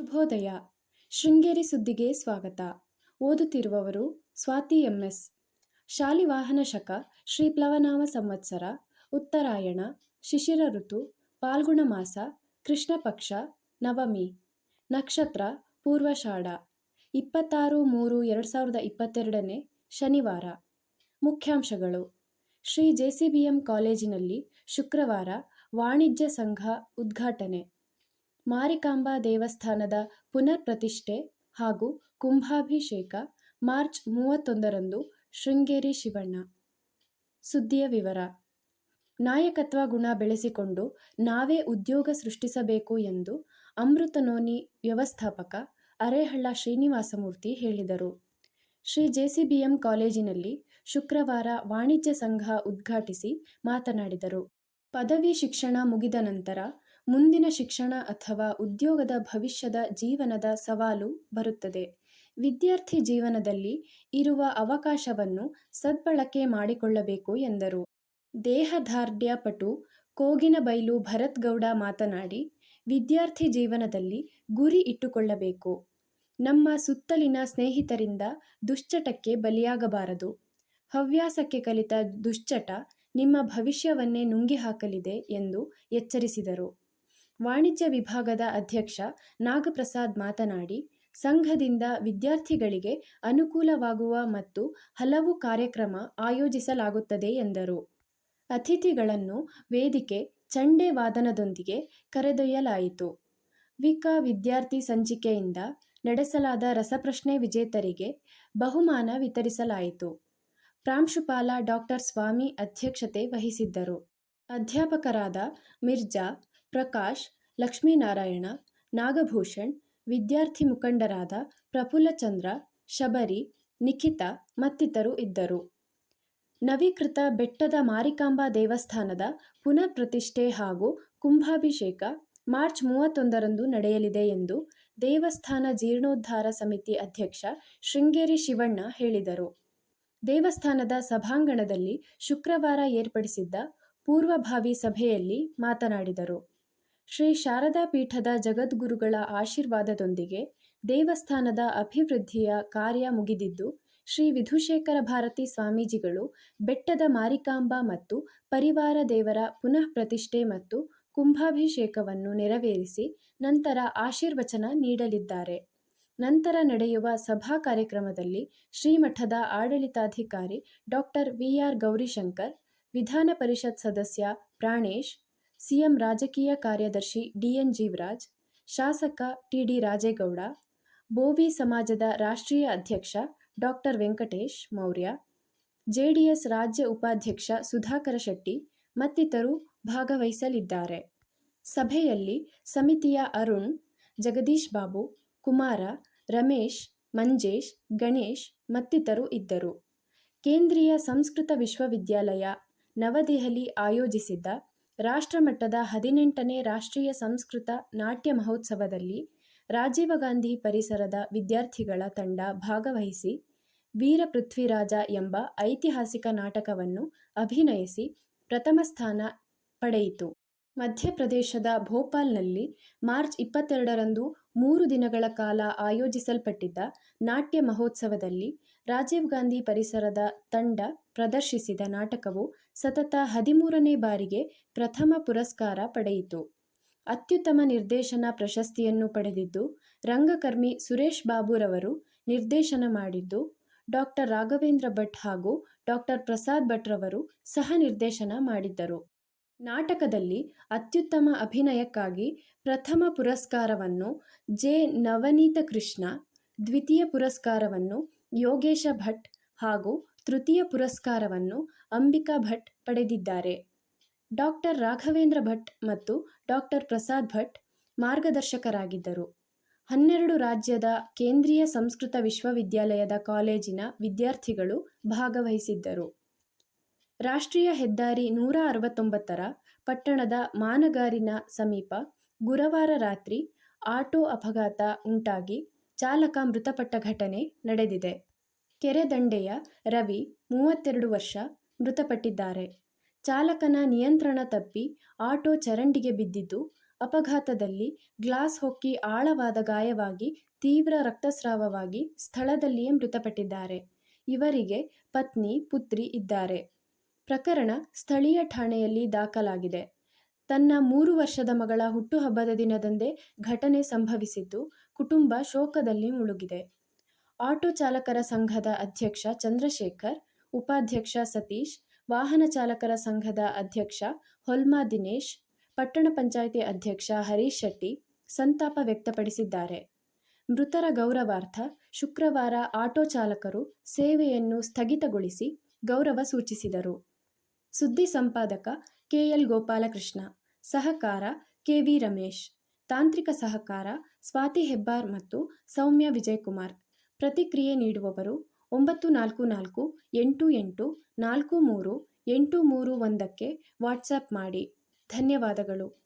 ಶುಭೋದಯ. ಶೃಂಗೇರಿ ಸುದ್ದಿಗೆ ಸ್ವಾಗತ. ಓದುತ್ತಿರುವವರು ಸ್ವಾತಿ ಎಂಎಸ್. ಶಾಲಿವಾಹನ ಶಕ ಶ್ರೀ ಪ್ಲವನಾಮ ಸಂವತ್ಸರ, ಉತ್ತರಾಯಣ, ಶಿಶಿರ ಋತು, ಪಾಲ್ಗುಣ ಮಾಸ, ಕೃಷ್ಣ ಪಕ್ಷ, ನವಮಿ. ನಕ್ಷತ್ರ, ಪೂರ್ವಷಾಢ. ಇಪ್ಪತ್ತಾರು ಮೂರು ಎರಡು ಸಾವಿರದ ಇಪ್ಪತ್ತೆರಡನೇ ಶನಿವಾರ. ಮುಖ್ಯಾಂಶಗಳು. ಶ್ರೀ ಜೆಸಿಬಿಎಂ ಕಾಲೇಜಿನಲ್ಲಿ ಶುಕ್ರವಾರ ವಾಣಿಜ್ಯ ಸಂಘ ಉದ್ಘಾಟನೆ. ಮಾರಿಕಾಂಬಾ ದೇವಸ್ಥಾನದ ಪುನರ್ ಪ್ರತಿಷ್ಠೆ ಹಾಗೂ ಕುಂಭಾಭಿಷೇಕ ಮಾರ್ಚ್ ಮೂವತ್ತೊಂದರಂದು ಶೃಂಗೇರಿ ಶಿವಣ್ಣ. ಸುದ್ದಿಯ ವಿವರ. ನಾಯಕತ್ವ ಗುಣ ಬೆಳೆಸಿಕೊಂಡು ನಾವೇ ಉದ್ಯೋಗ ಸೃಷ್ಟಿಸಬೇಕು ಎಂದು ಅಮೃತನೋನಿ ವ್ಯವಸ್ಥಾಪಕ ಅರೇಹಳ್ಳ ಶ್ರೀನಿವಾಸಮೂರ್ತಿ ಹೇಳಿದರು. ಶ್ರೀ ಜೆಸಿಬಿಎಂ ಕಾಲೇಜಿನಲ್ಲಿ ಶುಕ್ರವಾರ ವಾಣಿಜ್ಯ ಸಂಘ ಉದ್ಘಾಟಿಸಿ ಮಾತನಾಡಿದರು. ಪದವಿ ಶಿಕ್ಷಣ ಮುಗಿದ ನಂತರ ಮುಂದಿನ ಶಿಕ್ಷಣ ಅಥವಾ ಉದ್ಯೋಗದ ಭವಿಷ್ಯದ ಜೀವನದ ಸವಾಲು ಬರುತ್ತದೆ. ವಿದ್ಯಾರ್ಥಿ ಜೀವನದಲ್ಲಿ ಇರುವ ಅವಕಾಶವನ್ನು ಸದ್ಬಳಕೆ ಮಾಡಿಕೊಳ್ಳಬೇಕು ಎಂದರು. ದೇಹದಾರ್ಢ್ಯ ಪಟು ಕೋಗಿನಬೈಲು ಭರತ್ ಗೌಡ ಮಾತನಾಡಿ, ವಿದ್ಯಾರ್ಥಿ ಜೀವನದಲ್ಲಿ ಗುರಿ ಇಟ್ಟುಕೊಳ್ಳಬೇಕು. ನಮ್ಮ ಸುತ್ತಲಿನ ಸ್ನೇಹಿತರಿಂದ ದುಶ್ಚಟಕ್ಕೆ ಬಲಿಯಾಗಬಾರದು. ಹವ್ಯಾಸಕ್ಕೆ ಕಲಿತ ದುಶ್ಚಟ ನಿಮ್ಮ ಭವಿಷ್ಯವನ್ನೇ ನುಂಗಿ ಹಾಕಲಿದೆ ಎಂದು ಎಚ್ಚರಿಸಿದರು. ವಾಣಿಜ್ಯ ವಿಭಾಗದ ಅಧ್ಯಕ್ಷ ನಾಗಪ್ರಸಾದ್ ಮಾತನಾಡಿ, ಸಂಘದಿಂದ ವಿದ್ಯಾರ್ಥಿಗಳಿಗೆ ಅನುಕೂಲವಾಗುವ ಮತ್ತು ಹಲವು ಕಾರ್ಯಕ್ರಮ ಆಯೋಜಿಸಲಾಗುತ್ತದೆ ಎಂದರು. ಅತಿಥಿಗಳನ್ನು ವೇದಿಕೆ ಚಂಡೆ ವಾದನದೊಂದಿಗೆ ಕರೆದೊಯ್ಯಲಾಯಿತು. ವಿಕ ವಿದ್ಯಾರ್ಥಿ ಸಂಚಿಕೆಯಿಂದ ನಡೆಸಲಾದ ರಸಪ್ರಶ್ನೆ ವಿಜೇತರಿಗೆ ಬಹುಮಾನ ವಿತರಿಸಲಾಯಿತು. ಪ್ರಾಂಶುಪಾಲ ಡಾಕ್ಟರ್ ಸ್ವಾಮಿ ಅಧ್ಯಕ್ಷತೆ ವಹಿಸಿದ್ದರು. ಅಧ್ಯಾಪಕರಾದ ಮಿರ್ಜಾ ಪ್ರಕಾಶ್, ಲಕ್ಷ್ಮೀನಾರಾಯಣ, ನಾಗಭೂಷಣ್, ವಿದ್ಯಾರ್ಥಿ ಮುಖಂಡರಾದ ಪ್ರಫುಲ್ಲಚಂದ್ರ ಶಬರಿ, ನಿಖಿತಾ ಮತ್ತಿತರು ಇದ್ದರು. ನವೀಕೃತ ಬೆಟ್ಟದ ಮಾರಿಕಾಂಬಾ ದೇವಸ್ಥಾನದ ಪುನರ್ ಪ್ರತಿಷ್ಠೆ ಹಾಗೂ ಕುಂಭಾಭಿಷೇಕ ಮಾರ್ಚ್ ಮೂವತ್ತೊಂದರಂದು ನಡೆಯಲಿದೆ ಎಂದು ದೇವಸ್ಥಾನ ಜೀರ್ಣೋದ್ಧಾರ ಸಮಿತಿ ಅಧ್ಯಕ್ಷ ಶೃಂಗೇರಿ ಶಿವಣ್ಣ ಹೇಳಿದರು. ದೇವಸ್ಥಾನದ ಸಭಾಂಗಣದಲ್ಲಿ ಶುಕ್ರವಾರ ಏರ್ಪಡಿಸಿದ್ದ ಪೂರ್ವಭಾವಿ ಸಭೆಯಲ್ಲಿ ಮಾತನಾಡಿದರು. ಶ್ರೀ ಶಾರದಾ ಪೀಠದ ಜಗದ್ಗುರುಗಳ ಆಶೀರ್ವಾದದೊಂದಿಗೆ ದೇವಸ್ಥಾನದ ಅಭಿವೃದ್ಧಿಯ ಕಾರ್ಯ ಮುಗಿದಿದ್ದು, ಶ್ರೀ ವಿಧುಶೇಖರ ಭಾರತಿ ಸ್ವಾಮೀಜಿಗಳು ಬೆಟ್ಟದ ಮಾರಿಕಾಂಬಾ ಮತ್ತು ಪರಿವಾರ ದೇವರ ಪುನಃ ಪ್ರತಿಷ್ಠೆ ಮತ್ತು ಕುಂಭಾಭಿಷೇಕವನ್ನು ನೆರವೇರಿಸಿ ನಂತರ ಆಶೀರ್ವಚನ ನೀಡಲಿದ್ದಾರೆ. ನಂತರ ನಡೆಯುವ ಸಭಾ ಕಾರ್ಯಕ್ರಮದಲ್ಲಿ ಶ್ರೀಮಠದ ಆಡಳಿತಾಧಿಕಾರಿ ಡಾಕ್ಟರ್ ವಿಆರ್ ಗೌರಿಶಂಕರ್, ವಿಧಾನ ಪರಿಷತ್ ಸದಸ್ಯ ಪ್ರಾಣೇಶ್ ಸಿಎಂ ರಾಜಕೀಯ ಕಾರ್ಯದರ್ಶಿ ಡಿಎನ್ ಜೀವರಾಜ್, ಶಾಸಕ ಟಿಡಿ ರಾಜೇಗೌಡ, ಬೋವಿ ಸಮಾಜದ ರಾಷ್ಟ್ರೀಯ ಅಧ್ಯಕ್ಷ ಡಾಕ್ಟರ್ ವೆಂಕಟೇಶ್ ಮೌರ್ಯ, ಜೆಡಿಎಸ್ ರಾಜ್ಯ ಉಪಾಧ್ಯಕ್ಷ ಸುಧಾಕರ ಶೆಟ್ಟಿ ಮತ್ತಿತರರು ಭಾಗವಹಿಸಲಿದ್ದಾರೆ. ಸಭೆಯಲ್ಲಿ ಸಮಿತಿಯ ಅರುಣ್, ಜಗದೀಶ್ ಬಾಬು, ಕುಮಾರ, ರಮೇಶ್, ಮಂಜೇಶ್, ಗಣೇಶ್ ಮತ್ತಿತರರು ಇದ್ದರು. ಕೇಂದ್ರೀಯ ಸಂಸ್ಕೃತ ವಿಶ್ವವಿದ್ಯಾಲಯ, ನವದೆಹಲಿ ಆಯೋಜಿಸಿದ್ದ ರಾಷ್ಟ್ರಮಟ್ಟದ ಹದಿನೆಂಟನೇ ರಾಷ್ಟ್ರೀಯ ಸಂಸ್ಕೃತ ನಾಟ್ಯ ಮಹೋತ್ಸವದಲ್ಲಿ ರಾಜೀವ ಗಾಂಧಿ ಪರಿಸರದ ವಿದ್ಯಾರ್ಥಿಗಳ ತಂಡ ಭಾಗವಹಿಸಿ ವೀರ ಪೃಥ್ವಿರಾಜ ಎಂಬ ಐತಿಹಾಸಿಕ ನಾಟಕವನ್ನು ಅಭಿನಯಿಸಿ ಪ್ರಥಮ ಸ್ಥಾನ ಪಡೆಯಿತು. ಮಧ್ಯಪ್ರದೇಶದ ಭೋಪಾಲ್ನಲ್ಲಿ ಮಾರ್ಚ್ ಇಪ್ಪತ್ತೆರಡರಂದು ಮೂರು ದಿನಗಳ ಕಾಲ ಆಯೋಜಿಸಲ್ಪಟ್ಟಿದ್ದ ನಾಟ್ಯ ಮಹೋತ್ಸವದಲ್ಲಿ ರಾಜೀವ್ ಗಾಂಧಿ ಪರಿಸರದ ತಂಡ ಪ್ರದರ್ಶಿಸಿದ ನಾಟಕವು ಸತತ ಹದಿಮೂರನೇ ಬಾರಿಗೆ ಪ್ರಥಮ ಪುರಸ್ಕಾರ ಪಡೆಯಿತು. ಅತ್ಯುತ್ತಮ ನಿರ್ದೇಶನ ಪ್ರಶಸ್ತಿಯನ್ನು ಪಡೆದಿದ್ದು, ರಂಗಕರ್ಮಿ ಸುರೇಶ್ ಬಾಬುರವರು ನಿರ್ದೇಶನ ಮಾಡಿದ್ದು ಡಾಕ್ಟರ್ ರಾಘವೇಂದ್ರ ಭಟ್ ಹಾಗೂ ಡಾಕ್ಟರ್ ಪ್ರಸಾದ್ ಭಟ್ರವರು ಸಹ ನಿರ್ದೇಶನ ಮಾಡಿದ್ದರು. ನಾಟಕದಲ್ಲಿ ಅತ್ಯುತ್ತಮ ಅಭಿನಯಕ್ಕಾಗಿ ಪ್ರಥಮ ಪುರಸ್ಕಾರವನ್ನು ಜೆ. ನವನೀತ ಕೃಷ್ಣ, ದ್ವಿತೀಯ ಪುರಸ್ಕಾರವನ್ನು ಯೋಗೇಶ ಭಟ್ ಹಾಗೂ ತೃತೀಯ ಪುರಸ್ಕಾರವನ್ನು ಅಂಬಿಕಾ ಭಟ್ ಪಡೆದಿದ್ದಾರೆ. ಡಾಕ್ಟರ್ ರಾಘವೇಂದ್ರ ಭಟ್ ಮತ್ತು ಡಾಕ್ಟರ್ ಪ್ರಸಾದ್ ಭಟ್ ಮಾರ್ಗದರ್ಶಕರಾಗಿದ್ದರು. ಹನ್ನೆರಡು ರಾಜ್ಯದ ಕೇಂದ್ರೀಯ ಸಂಸ್ಕೃತ ವಿಶ್ವವಿದ್ಯಾಲಯದ ಕಾಲೇಜಿನ ವಿದ್ಯಾರ್ಥಿಗಳು ಭಾಗವಹಿಸಿದ್ದರು. ರಾಷ್ಟ್ರೀಯ ಹೆದ್ದಾರಿ ನೂರ ಅರವತ್ತೊಂಬತ್ತರ ಪಟ್ಟಣದ ಮಾನಗಾರಿನ ಸಮೀಪ ಗುರುವಾರ ರಾತ್ರಿ ಆಟೋ ಅಪಘಾತ ಉಂಟಾಗಿ ಚಾಲಕ ಮೃತಪಟ್ಟ ಘಟನೆ ನಡೆದಿದೆ. ಕೆರೆದಂಡೆಯ ರವಿ ಮೂವತ್ತೆರಡು ವರ್ಷ ಮೃತಪಟ್ಟಿದ್ದಾರೆ. ಚಾಲಕನ ನಿಯಂತ್ರಣ ತಪ್ಪಿ ಆಟೋ ಚರಂಡಿಗೆ ಬಿದ್ದಿದ್ದು, ಅಪಘಾತದಲ್ಲಿ ಗ್ಲಾಸ್ ಹೊಕ್ಕಿ ಆಳವಾದ ಗಾಯವಾಗಿ ತೀವ್ರ ರಕ್ತಸ್ರಾವವಾಗಿ ಸ್ಥಳದಲ್ಲಿಯೇ ಮೃತಪಟ್ಟಿದ್ದಾರೆ. ಇವರಿಗೆ ಪತ್ನಿ, ಪುತ್ರಿ ಇದ್ದಾರೆ. ಪ್ರಕರಣ ಸ್ಥಳೀಯ ಠಾಣೆಯಲ್ಲಿ ದಾಖಲಾಗಿದೆ. ತನ್ನ ಮೂರು ವರ್ಷದ ಮಗಳ ಹುಟ್ಟುಹಬ್ಬದ ದಿನದಂದೇ ಘಟನೆ ಸಂಭವಿಸಿದ್ದು, ಕುಟುಂಬ ಶೋಕದಲ್ಲಿ ಮುಳುಗಿದೆ. ಆಟೋ ಚಾಲಕರ ಸಂಘದ ಅಧ್ಯಕ್ಷ ಚಂದ್ರಶೇಖರ್, ಉಪಾಧ್ಯಕ್ಷ ಸತೀಶ್, ವಾಹನ ಚಾಲಕರ ಸಂಘದ ಅಧ್ಯಕ್ಷ ಹೊಲ್ಮಾ ದಿನೇಶ್, ಪಟ್ಟಣ ಪಂಚಾಯಿತಿ ಅಧ್ಯಕ್ಷ ಹರೀಶ್ ಶೆಟ್ಟಿ ಸಂತಾಪ ವ್ಯಕ್ತಪಡಿಸಿದ್ದಾರೆ. ಮೃತರ ಗೌರವಾರ್ಥ ಶುಕ್ರವಾರ ಆಟೋ ಚಾಲಕರು ಸೇವೆಯನ್ನು ಸ್ಥಗಿತಗೊಳಿಸಿ ಗೌರವ ಸೂಚಿಸಿದರು. ಸುದ್ದಿ ಸಂಪಾದಕ ಕೆಎಲ್ ಗೋಪಾಲಕೃಷ್ಣ, ಸಹಕಾರ ಕೆವಿ ರಮೇಶ್, ತಾಂತ್ರಿಕ ಸಹಕಾರ ಸ್ವಾತಿ ಹೆಬ್ಬಾರ್ ಮತ್ತು ಸೌಮ್ಯ ವಿಜಯಕುಮಾರ್ ಪ್ರತಿಕ್ರಿಯೆ ನೀಡುವವರು ಒಂಬತ್ತು ನಾಲ್ಕು ನಾಲ್ಕು ಎಂಟು ಎಂಟು ನಾಲ್ಕು ಮೂರು ಎಂಟು ಮೂರು ಒಂದಕ್ಕೆ ವಾಟ್ಸಪ್ ಮಾಡಿ. ಧನ್ಯವಾದಗಳು.